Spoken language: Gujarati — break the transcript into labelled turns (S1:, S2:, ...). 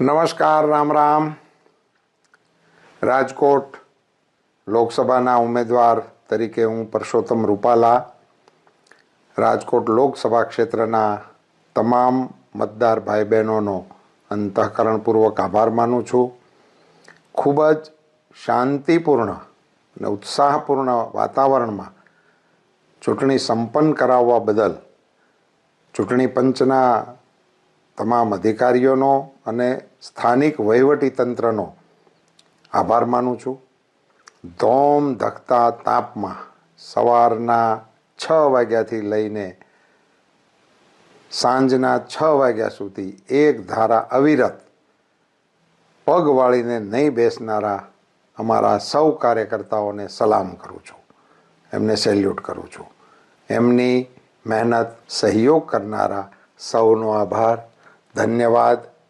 S1: નમસ્કાર, રામ રામ. રાજકોટ લોકસભાના ઉમેદવાર તરીકે હું પરસોત્તમ રૂપાલા. રાજકોટ લોકસભા ક્ષેત્રના તમામ મતદાર ભાઈ બહેનોનો અંતઃકરણપૂર્વક આભાર માનું છું. ખૂબ જ શાંતિપૂર્ણ અને ઉત્સાહપૂર્ણ વાતાવરણમાં ચૂંટણી સંપન્ન કરાવવા બદલ ચૂંટણી પંચના તમામ અધિકારીઓનો અને સ્થાનિક વહીવટી તંત્રનો આભાર માનું છું. ધોમ ધખતા તાપમાં સવારના છ વાગ્યાથી લઈને સાંજના છ વાગ્યા સુધી એક ધારા અવિરત પગ વાળીને નહીં બેસનારા અમારા સૌ કાર્યકર્તાઓને સલામ કરું છું. એમને સેલ્યુટ કરું છું. એમની મહેનત સહયોગ કરનારા સૌનો આભાર. ધન્યવાદ